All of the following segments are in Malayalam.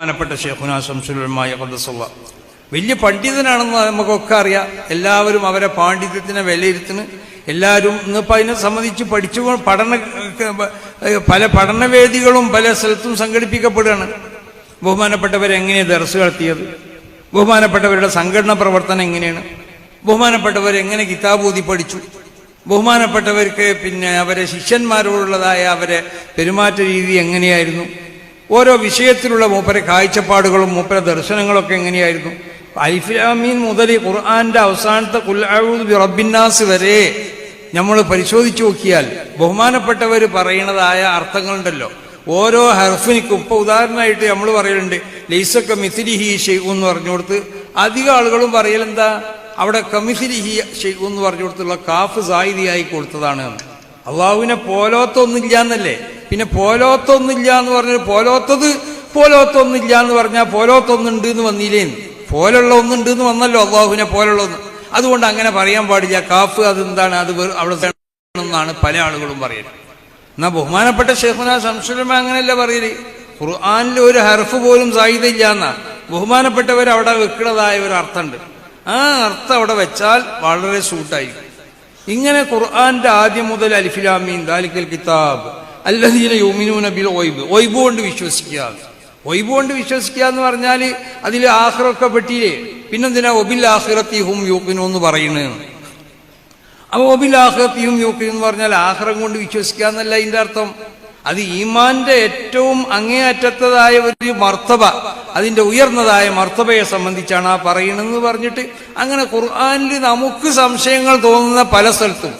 ബഹുമാനപ്പെട്ട ഷെയ്ഖുന ശംസുലമായ കൊന്തസുള്ള വലിയ പണ്ഡിതനാണെന്ന് നമുക്കൊക്കെ അറിയാം. എല്ലാവരും അവരെ പാണ്ഡിത്യത്തിനെ വിലയിരുത്തുന്നു. എല്ലാവരും ഇന്നിപ്പോൾ അതിനെ സംബന്ധിച്ച് പഠിച്ചു പഠന പല പഠനവേദികളും പല സ്ഥലത്തും സംഘടിപ്പിക്കപ്പെടുകയാണ്. ബഹുമാനപ്പെട്ടവരെങ്ങനെയാണ് ദർസ് നടത്തിയത് ബഹുമാനപ്പെട്ടവരുടെ സംഘടന പ്രവർത്തനം എങ്ങനെയാണ്? ബഹുമാനപ്പെട്ടവർ എങ്ങനെ കിതാബൂതി പഠിച്ചു? ബഹുമാനപ്പെട്ടവർക്ക് പിന്നെ അവരെ ശിഷ്യന്മാരോടുള്ളതായ അവരെ പെരുമാറ്റ രീതി എങ്ങനെയായിരുന്നു? ഓരോ വിഷയത്തിലുള്ള മൂപ്പരെ കാഴ്ചപ്പാടുകളും മൂപ്പരെ ദർശനങ്ങളൊക്കെ എങ്ങനെയായിരുന്നു? അൽഫിലാമീൻ മുതൽ ഖുർആന്റെ അവസാനത്തെ കുൽഅഊദ് റബ്ബിന്നാസ് വരെ നമ്മൾ പരിശോധിച്ചു നോക്കിയാൽ ബഹുമാനപ്പെട്ടവർ പറയുന്നതായ അർത്ഥങ്ങളുണ്ടല്ലോ. ഓരോ ഹർഫിനിക്കും ഇപ്പൊ ഉദാഹരണമായിട്ട് നമ്മൾ പറയലുണ്ട് ലൈസക്ക മിസിലിഹി ഷെയ്ഖു എന്ന് പറഞ്ഞു കൊടുത്ത് അധിക ആളുകളും പറയലെന്താ അവിടെ കമിസിലിഹി ഷെയ്ഖു എന്ന് പറഞ്ഞു കൊടുത്തുള്ള കാഫ് സായിദിയായി കൊടുത്തതാണ്. അള്ളാഹുവിനെ പോലോത്തൊന്നില്ല എന്നല്ലേ പിന്നെ പോലോത്തൊന്നില്ല എന്ന് പറഞ്ഞാൽ പോലോത്തത് പോലോത്തൊന്നില്ല എന്ന് പറഞ്ഞാൽ പോലോത്തൊന്നുണ്ട് എന്ന് വന്നില്ലേ പോലുള്ള ഒന്നുണ്ട് എന്ന് വന്നല്ലോ അള്ളാഹുവിനെ പോലുള്ള ഒന്ന് അതുകൊണ്ട് അങ്ങനെ പറയാൻ പാടില്ല. കാഫ് അതെന്താണ്? അത് അവിടെ എന്നാണ് പല ആളുകളും പറയുന്നത് എന്നാ ബഹുമാനപ്പെട്ട ഷെയ്ഖുന സംശയം അങ്ങനെയല്ല പറയൽ? ഖുർആാനിൽ ഒരു ഹർഫ് പോലും സായുധയില്ല എന്നാ ബഹുമാനപ്പെട്ടവർ അവിടെ വെക്കുന്നതായ ഒരു അർത്ഥമുണ്ട്. ആ അർത്ഥം അവിടെ വെച്ചാൽ വളരെ സൂട്ടായിരിക്കും ഇങ്ങനെ ഖുർആാന്റെ ആദ്യം മുതൽ അലിഫിലാമീൻ ദാലിക്കൽ കിതാബ് അല്ലദീന യുമിനൂന ബിൽ ഒയ്ബ് ഒയ്ബ് കൊണ്ട് വിശ്വസിക്കുക. ഒയ്ബ് കൊണ്ട് വിശ്വസിക്കുക എന്ന് പറഞ്ഞാൽ അതിൽ ആഹ്റൊക്കെ പെട്ടിയില്ലേ പിന്നെന്തിനാ ഒബിൽ ആഹ്റത്തി ഹും യൂക്കിനു എന്ന് പറയുന്നത്? അപ്പൊ ഒബിൽ ആഹ്റത്തിയും യൂക്കിനും എന്ന് പറഞ്ഞാൽ ആഹ്റം കൊണ്ട് വിശ്വസിക്കുക എന്നല്ല അതിന്റെ അർത്ഥം. അത് ഈമാന്റെ ഏറ്റവും അങ്ങേയറ്റത്തതായ ഒരു മർത്തബ അതിന്റെ ഉയർന്നതായ മർത്തബയെ സംബന്ധിച്ചാണ് ആ പറയണെന്ന് പറഞ്ഞിട്ട് അങ്ങനെ ഖുർആാനിൽ നമുക്ക് സംശയങ്ങൾ തോന്നുന്ന പല സ്ഥലത്തും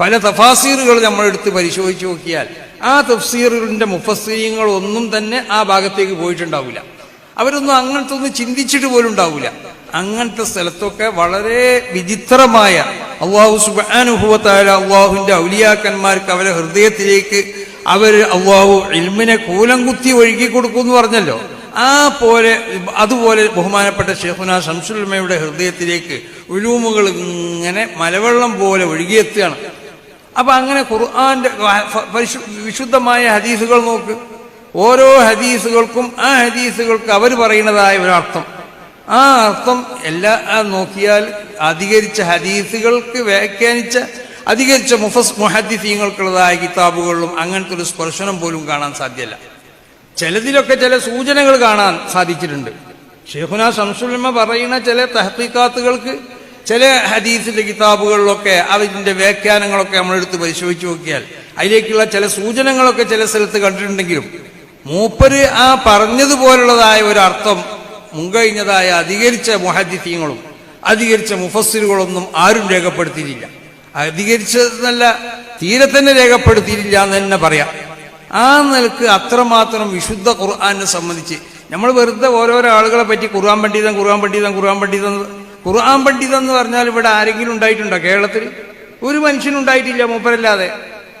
പല തഫാസീറുകൾ നമ്മൾ എടുത്ത് പരിശോധിച്ച് നോക്കിയാൽ ആ തഫ്സീറിന്റെ മുഫസ്സീങ്ങൾ ഒന്നും തന്നെ ആ ഭാഗത്തേക്ക് പോയിട്ടുണ്ടാവില്ല. അവരൊന്നും അങ്ങനത്തെ ഒന്നും ചിന്തിച്ചിട്ട് പോലും ഉണ്ടാവില്ല. അങ്ങനത്തെ സ്ഥലത്തൊക്കെ വളരെ വിചിത്രമായ അള്ളാഹു സുബാനുഭവത്തായ അള്ളാഹുവിന്റെ ഔലിയാക്കന്മാർക്ക് അവരെ ഹൃദയത്തിലേക്ക് അവർ അള്ളാഹു ഇൽമിനെ കൂലം കുത്തി ഒഴുകി കൊടുക്കും എന്ന് പറഞ്ഞല്ലോ. ആ പോലെ അതുപോലെ ബഹുമാനപ്പെട്ട ഷെഹുന ശംസുൽമയുടെ ഹൃദയത്തിലേക്ക് ഉലൂമുകൾ ഇങ്ങനെ മലവെള്ളം പോലെ ഒഴുകിയെത്തുകയാണ്. അപ്പൊ അങ്ങനെ ഖുർആന്റെ വിശുദ്ധമായ ഹദീസുകൾ നോക്ക്. ഓരോ ഹദീസുകൾക്കും ആ ഹദീസുകൾക്ക് അവർ പറയുന്നതായ ഒരർത്ഥം. ആ അർത്ഥം എല്ലാ നോക്കിയാൽ അധികരിച്ച ഹദീസുകൾക്ക് വ്യാഖ്യാനിച്ച അധികരിച്ച മുഫസ് മുഹദ്ദീസീങ്ങൾക്കുള്ളതായ കിതാബുകളിലും അങ്ങനത്തെ ഒരു സ്പർശനം പോലും കാണാൻ സാധ്യമല്ല ചിലതിലൊക്കെ ചില സൂചനകൾ കാണാൻ സാധിച്ചിട്ടുണ്ട്. ഷെയ്ഖുന സംസുലമ പറയുന്ന ചില തഹത്തീക്കാത്തുകൾക്ക് ചില ഹദീസിന്റെ കിതാബുകളിലൊക്കെ അതിന്റെ വ്യാഖ്യാനങ്ങളൊക്കെ നമ്മളെടുത്ത് പരിശോധിച്ചു നോക്കിയാൽ അതിലേക്കുള്ള ചില സൂചനകളൊക്കെ ചില സ്ഥലത്ത് കണ്ടിട്ടുണ്ടെങ്കിലും മൂപ്പര് ആ പറഞ്ഞതുപോലുള്ളതായ ഒരു അർത്ഥം മുൻകഴിഞ്ഞതായ അധികരിച്ച മുഹദ്ദീസീങ്ങളും അധികരിച്ച മുഫസ്സിലുകളൊന്നും ആരും രേഖപ്പെടുത്തിയിട്ടില്ല. അധികരിച്ചതെന്നല്ല തീരെ തന്നെ രേഖപ്പെടുത്തിയിട്ടില്ല എന്ന് തന്നെ പറയാം. ആ നിലയ്ക്ക് അത്രമാത്രം വിശുദ്ധ ഖുർആാനെ സംബന്ധിച്ച് നമ്മൾ വെറുതെ ഓരോരോ ആളുകളെ പറ്റി ഖുർആൻ പണ്ഡിതൻ ഖുർആൻ പണ്ഡിതൻ ഖുർആൻ പണ്ഡിതൻ ഖുർആൻ പണ്ഡിതം എന്ന് പറഞ്ഞാൽ ഇവിടെ ആരെങ്കിലും ഉണ്ടായിട്ടുണ്ടോ കേരളത്തിൽ? ഒരു മനുഷ്യനുണ്ടായിട്ടില്ല മൂപ്പരല്ലാതെ.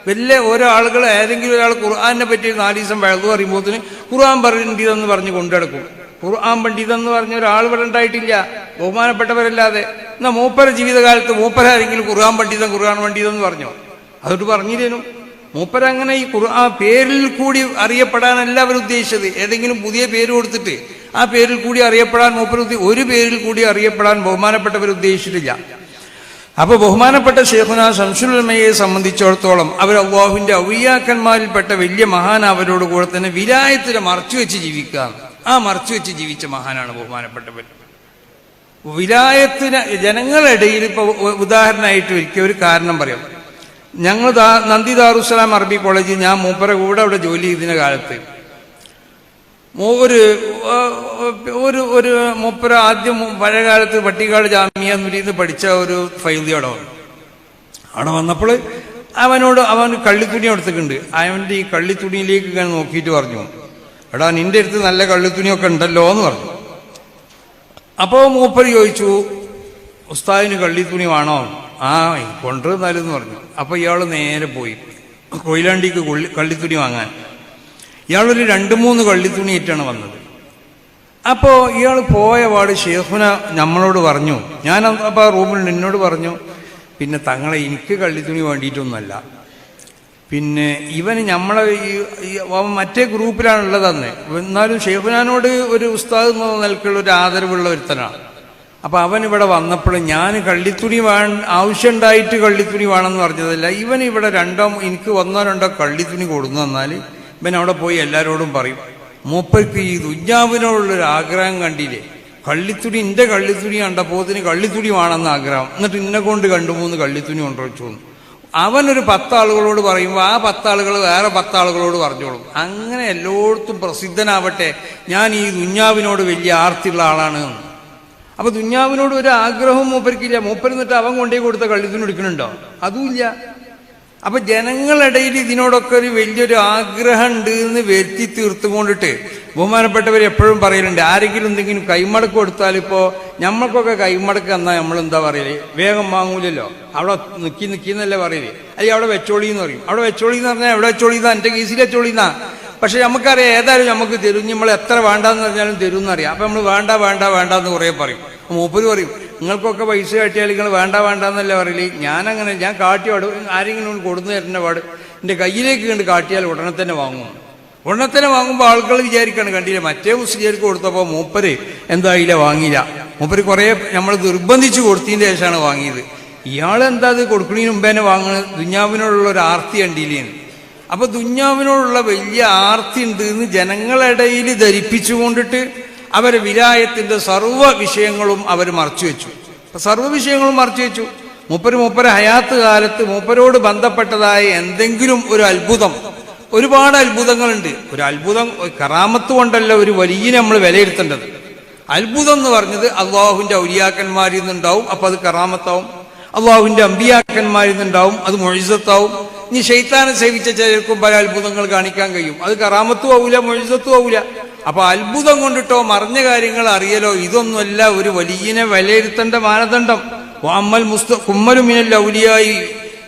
വലിയ ഓരോ ആളുകൾ ഏതെങ്കിലും ഒരാൾ ഖുർആാനെ പറ്റി നാല് ദിവസം വെള്ളു പറയുമ്പോത്തിന് ഖുർആൻ പണ്ഡിതം എന്ന് പറഞ്ഞ് കൊണ്ടെടുക്കും ഖുർആൻ പണ്ഡിതം എന്ന് പറഞ്ഞ ഒരാൾ ഇവിടെ ഉണ്ടായിട്ടില്ല ബഹുമാനപ്പെട്ടവരല്ലാതെ. എന്നാ മൂപ്പര ജീവിതകാലത്ത് മൂപ്പര ആരെങ്കിലും ഖുർആൻ പണ്ഡിതം ഖുർആൻ പണ്ഡിതം എന്ന് പറഞ്ഞോ? അതോട്ട് പറഞ്ഞിരുന്നു മൂപ്പര അങ്ങനെ ഈ ഖുർആൻ പേരിൽ കൂടി അറിയപ്പെടാനല്ല അവർ ഉദ്ദേശിച്ചത് ഏതെങ്കിലും പുതിയ പേര് കൊടുത്തിട്ട് ആ പേരിൽ കൂടി അറിയപ്പെടാൻ മൂപ്പർ ഒരു പേരിൽ കൂടി അറിയപ്പെടാൻ ബഹുമാനപ്പെട്ടവർ ഉദ്ദേശിച്ചിട്ടില്ല. അപ്പൊ ബഹുമാനപ്പെട്ട ഷേഖുന ശംസുലമയെ സംബന്ധിച്ചിടത്തോളം അവർ അള്ളാഹുവിന്റെ ഔലിയാക്കന്മാരിൽപ്പെട്ട വലിയ മഹാൻ അവരോട് കൂടെ തന്നെ വിലായത്തിനെ മറച്ചു വെച്ച് ജീവിക്കുക ആ മറച്ചു വെച്ച് ജീവിച്ച മഹാനാണ് ബഹുമാനപ്പെട്ടവർ വിലായത്തിന് ജനങ്ങളിടയിൽ ഇപ്പൊ ഉ- ഉദാഹരണമായിട്ട് ഒരിക്കൽ ഒരു കാരണം പറയാം. ഞങ്ങൾ നന്ദി ദാറുസലാം അറബി കോളേജിൽ ഞാൻ മൂപ്പര കൂടെ അവിടെ ജോലി ചെയ്തിരുന്ന കാലത്ത് ഒരു ഒരു ഒരു മൂപ്പര ആദ്യം പഴയകാലത്ത് പഴയ കാലത്ത് പട്ടിക്കാട് ജാമ്യ പഠിച്ച ഒരു ഫൈലി അവിടെ വന്നു. വന്നപ്പോൾ അവനോട് അവൻ കള്ളിത്തുണി എടുത്തിട്ടുണ്ട്. അവന്റെ ഈ കള്ളിത്തുണിയിലേക്ക് ഇങ്ങനെ നോക്കിയിട്ട് പറഞ്ഞു. എടാ നിന്റെ അടുത്ത് നല്ല കള്ളിത്തുണിയൊക്കെ ഉണ്ടല്ലോ എന്ന് പറഞ്ഞു. അപ്പോൾ മൂപ്പർ ചോദിച്ചു ഉസ്താദിന് കള്ളിത്തുണി വേണോ? ആ കൊണ്ടുവന്നാലെന്ന് പറഞ്ഞു. അപ്പോൾ ഇയാൾ നേരെ പോയി. കൊയിലാണ്ടിക്ക് കള്ളിത്തുണി വാങ്ങാൻ. ഇയാളൊരു രണ്ട് മൂന്ന് കള്ളിത്തുണി ആയിട്ടാണ് വന്നത്. അപ്പോൾ ഇയാൾ പോയ പാട് ഷേഖുന നമ്മളോട് പറഞ്ഞു ഞാൻ അപ്പോൾ റൂമിൽ നിന്നോട് പറഞ്ഞു പിന്നെ തങ്ങളെ എനിക്ക് കള്ളിത്തുണി വേണ്ടിയിട്ടൊന്നുമല്ല. പിന്നെ ഇവന് നമ്മളെ മറ്റേ ഗ്രൂപ്പിലാണുള്ളത് അന്ന് എന്നാലും ഷെയ്ഖുനാനോട് ഒരു ഉസ്താദ് എന്ന നിലക്കുള്ള ഒരു ആദരവുള്ള ഒരുത്തനാണ്. അപ്പൊ അവൻ ഇവിടെ വന്നപ്പോൾ ഞാൻ കള്ളിത്തുണി വേ ആവശ്യമുണ്ടായിട്ട് കള്ളിത്തുണി വേണമെന്ന് പറഞ്ഞതല്ല. ഇവൻ ഇവിടെ രണ്ടോ എനിക്ക് ഒന്നോ രണ്ടോ കള്ളിത്തുണി കൊടുന്നു തന്നാൽ ഇവൻ അവിടെ പോയി എല്ലാവരോടും പറയും മൂപ്പയ്ക്ക് ഈ ദുഞ്ഞാവിനോടുള്ളൊരു ആഗ്രഹം കണ്ടില്ലേ? കള്ളിത്തുണി എന്റെ കള്ളിത്തുണി കണ്ടപ്പോത്തിന് കള്ളിത്തുണി വേണമെന്ന് ആഗ്രഹം. എന്നിട്ട് ഇന്നെ കൊണ്ട് കണ്ടു മൂന്ന് കള്ളിത്തുണി കൊണ്ടുവച്ചു അവനൊരു പത്താളുകളോട് പറയുമ്പോൾ ആ പത്താളുകൾ വേറെ പത്താളുകളോട് പറഞ്ഞോളും. അങ്ങനെ എല്ലായിടത്തും പ്രസിദ്ധനാവട്ടെ ഞാൻ ഈ ദുഞ്ഞാവിനോട് വലിയ ആർത്തിയുള്ള ആളാണ്. അപ്പൊ ദുഞ്ഞാവിനോട് ഒരു ആഗ്രഹവും മൂപ്പരിക്കില്ല മൂപ്പർ എന്നിട്ട് അവൻ കൊണ്ടേ കൊടുത്ത കള്ളിത്തുണി എടുക്കണുണ്ടോ അതുമില്ല അപ്പൊ ജനങ്ങളിടയിൽ ഇതിനോടൊക്കെ ഒരു വലിയൊരു ആഗ്രഹം ഉണ്ട് എന്ന് വരുത്തി തീർത്തുകൊണ്ടിട്ട് ബഹുമാനപ്പെട്ടവർ എപ്പോഴും പറയലുണ്ട് ആരെങ്കിലും എന്തെങ്കിലും കൈമടക്ക് കൊടുത്താൽ ഇപ്പോ നമ്മൾക്കൊക്കെ കൈമടക്ക് എന്നാ നമ്മൾ എന്താ പറയൽ? വേഗം വാങ്ങൂലല്ലോ. അവിടെ നിക്കി നിക്കിന്നല്ലേ പറയൽ? അല്ലെങ്കിൽ അവിടെ വെച്ചോളി എന്ന് പറയും. അവിടെ വെച്ചോളി എന്ന് പറഞ്ഞാൽ എവിടെ വെച്ചോളിന്നാ എന്റെ കേസിൽ വെച്ചോളിന്നാ പക്ഷെ നമുക്കറിയാം ഏതായാലും നമുക്ക് തരും. നമ്മൾ എത്ര വേണ്ടാന്ന് പറഞ്ഞാലും തരും എന്നറിയാം അപ്പൊ നമ്മൾ വേണ്ട വേണ്ട വേണ്ട എന്ന് കുറേ പറയും. മൂപ്പര് പറയും നിങ്ങൾക്കൊക്കെ പൈസ കാട്ടിയാൽ നിങ്ങൾ വേണ്ട വേണ്ട എന്നല്ലേ പറയില്ല ഞാനങ്ങനെ ഞാൻ കാട്ടി പാട് ആരെങ്കിലും കൊടുന്നു തരുന്ന പാട് എന്റെ കയ്യിലേക്ക് കണ്ട് കാട്ടിയാൽ ഉടനെ തന്നെ വാങ്ങും. ഉടനെ തന്നെ വാങ്ങുമ്പോൾ ആളുകൾ വിചാരിക്കുകയാണ് കണ്ടില്ല? മറ്റേ മുസ്ലിംക്ക് കൊടുത്തപ്പോൾ മൂപ്പര് എന്തായില്ല വാങ്ങിയില്ല മൂപ്പര് കുറേ നമ്മൾ നിർബന്ധിച്ച് കൊടുത്തതിന്റെ ശേഷമാണ് വാങ്ങിയത്. ഇയാൾ എന്താ അത് കൊടുക്കുന്നതിന് മുമ്പേനെ വാങ്ങുന്നത് ദുഞ്ഞാവിനോടുള്ള ഒരു ആർത്തി കണ്ടില്ലേന്ന് അപ്പൊ ദുഞ്ഞാവിനോടുള്ള വലിയ ആർത്തി ഉണ്ട് എന്ന് ജനങ്ങളിടയിൽ ധരിപ്പിച്ചുകൊണ്ടിട്ട് അവരെ വിലായത്തിന്റെ സർവ വിഷയങ്ങളും അവർ മറച്ചു വെച്ചു. സർവ വിഷയങ്ങളും മറച്ചു വെച്ചു. മൂപ്പര് മൂപ്പര് ഹയാത്ത് കാലത്ത് മൂപ്പരോട് ബന്ധപ്പെട്ടതായ എന്തെങ്കിലും ഒരു അത്ഭുതം. ഒരുപാട് അത്ഭുതങ്ങളുണ്ട്. ഒരു അത്ഭുതം കറാമത്ത് കൊണ്ടല്ല ഒരു വലിയ നമ്മൾ വിലയിരുത്തേണ്ടത്. അത്ഭുതം എന്ന് പറഞ്ഞത് അള്ളാഹുവിന്റെ ഔലിയാക്കന്മാരിൽ നിന്നുണ്ടാവും അപ്പൊ അത് കറാമത്താവും. അള്ളാഹുവിന്റെ അമ്പിയാക്കന്മാരിൽ നിന്നുണ്ടാവും അത് മൊഴിസത്താവും. ഇനി ഷെയ്ത്താനെ സേവിച്ച ചിലർക്കും പല അത്ഭുതങ്ങൾ കാണിക്കാൻ കഴിയും. അത് കറാമത്തും ആവില്ല മൊഴിസത്തും ആവൂല. അപ്പൊ അത്ഭുതം കൊണ്ടിട്ടോ മറിഞ്ഞ കാര്യങ്ങൾ അറിയലോ? ഇതൊന്നുമല്ല ഒരു വലിയനെ വിലയിരുത്തേണ്ട മാനദണ്ഡം. വാമ്മൽ മുസ്ത കുമ്മലുമിനൽ ഔലിയായി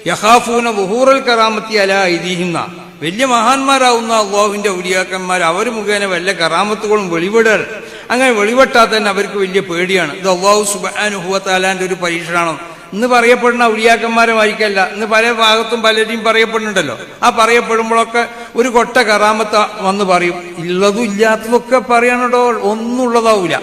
യഹാഫൂന ബുഹൂറൽ കറാമത്തി അല ഇരിഹിന്ന വലിയ മഹാന്മാരാവുന്ന അള്ളാഹുവിന്റെ ഔലിയാക്കന്മാർ അവർ മുഖേന വല്ല കറാമത്തുകളും വെളിവിടൽ അങ്ങനെ വെളിപെട്ടാൽ തന്നെ അവർക്ക് വലിയ പേടിയാണ്. ഇത് അള്ളാഹു സുബാനുഹുവത്താലാന്റെ ഒരു പരീക്ഷണമാണ് ഇന്ന് പറയപ്പെടുന്ന ഔലിയാക്കന്മാരെ വായിക്കല്ല ഇന്ന് പല ഭാഗത്തും പലരെയും പറയപ്പെടുന്നുണ്ടല്ലോ. ആ പറയപ്പെടുമ്പോഴൊക്കെ ഒരു കൊട്ട കറാമത്ത വന്ന് പറയും. ഉള്ളതും ഇല്ലാത്തതൊക്കെ പറയാനുണ്ടോ ഒന്നും ഉള്ളതാവൂല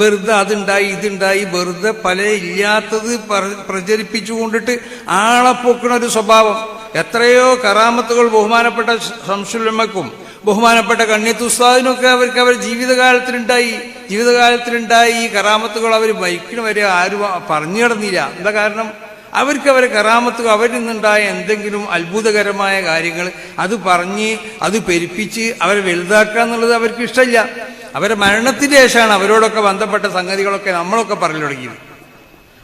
വെറുതെ അതുണ്ടായി ഇതുണ്ടായി വെറുതെ പല ഇല്ലാത്തത് പ്രചരിപ്പിച്ചു പ്രചരിപ്പിച്ചുകൊണ്ടിട്ട് ആളെ ഒരു സ്വഭാവം. എത്രയോ കറാമത്തുകൾ ബഹുമാനപ്പെട്ട സംശുലമക്കും ബഹുമാനപ്പെട്ട കണ്ണിത്തുസ്താദിനൊക്കെ അവർക്ക് അവർ ജീവിതകാലത്തിലുണ്ടായി. ജീവിതകാലത്തിലുണ്ടായി. ഈ കറാമത്തുകൾ അവർ മൈക്കിന് വരെ ആരും പറഞ്ഞു കിടന്നില്ല എന്താ കാരണം? അവർക്ക് അവരെ കറാമത്തുകൾ അവരിൽ നിന്നുണ്ടായ എന്തെങ്കിലും അത്ഭുതകരമായ കാര്യങ്ങൾ അത് പറഞ്ഞ് അത് പെരുപ്പിച്ച് അവരെ വലുതാക്കുക എന്നുള്ളത് അവർക്ക് ഇഷ്ടമില്ല. അവരെ മരണത്തിന് ശേഷമാണ് അവരോടൊക്കെ ബന്ധപ്പെട്ട സംഗതികളൊക്കെ നമ്മളൊക്കെ പറഞ്ഞു തുടങ്ങിയത്.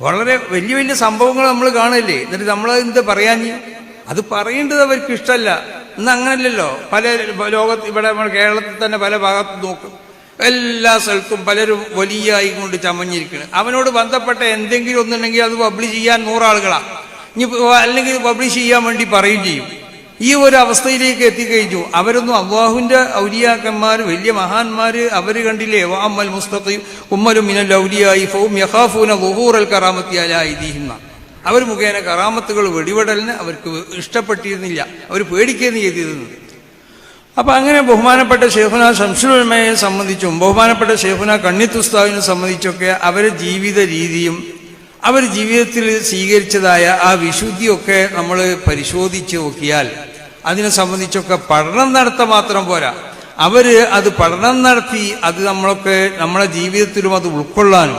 വളരെ വലിയ വലിയ സംഭവങ്ങൾ നമ്മൾ കാണില്ലേ? എന്നിട്ട് നമ്മൾ എന്ത് പറയാഞ്ഞ്? അത് പറയേണ്ടത് അവർക്ക് ഇഷ്ടമല്ല. ഇന്ന് അങ്ങനല്ലല്ലോ പല ലോകത്ത് ഇവിടെ നമ്മൾ കേരളത്തിൽ തന്നെ പല ഭാഗത്തും നോക്കും. എല്ലാ സ്ഥലത്തും പലരും വലിയ ആയിക്കൊണ്ട് ചമഞ്ഞിരിക്കുന്നത് അവനോട് ബന്ധപ്പെട്ട എന്തെങ്കിലും ഒന്നുണ്ടെങ്കിൽ അത് പബ്ലിഷ് ചെയ്യാൻ നൂറാളുകളാ. ഇനി അല്ലെങ്കിൽ പബ്ലിഷ് ചെയ്യാൻ വേണ്ടി പറയും ചെയ്യും. ഈ ഒരു അവസ്ഥയിലേക്ക് എത്തിക്കഴിഞ്ഞു. അവരൊന്നും അള്ളാഹുവിന്റെ ഔലിയാക്കന്മാർ വലിയ മഹാന്മാർ അവർ കണ്ടില്ലേ? വാമൽ മുസ്തഖീം ഉമ്മലും മിനൽ ഔലിയായി ഫൗം യഖാഫൂന ളുഹൂറൽ അൽ കറാമത്തിയാലായി ഇദീഹിന്ന അവർ മുഖേന കറാമത്തുകൾ വെടിപെടലിന് അവർക്ക് ഇഷ്ടപ്പെട്ടിരുന്നില്ല. അവർ പേടിക്കുകയെന്ന് ചെയ്തിരുന്നു അപ്പൊ അങ്ങനെ ബഹുമാനപ്പെട്ട ഷെയ്ഖുന ശംസുലമയെ സംബന്ധിച്ചും ബഹുമാനപ്പെട്ട ഷെയ്ഖുന കണ്ണിത്തുസ്താവിനെ സംബന്ധിച്ചൊക്കെ അവരെ ജീവിത രീതിയും അവർ ജീവിതത്തിൽ സ്വീകരിച്ചതായ ആ വിശുദ്ധിയൊക്കെ നമ്മൾ പരിശോധിച്ച് നോക്കിയാൽ അതിനെ സംബന്ധിച്ചൊക്കെ പഠനം നടത്ത മാത്രം പോരാ. അവർ അത് പഠനം നടത്തി അത് നമ്മളൊക്കെ നമ്മളെ ജീവിതത്തിലും അത് ഉൾക്കൊള്ളാനും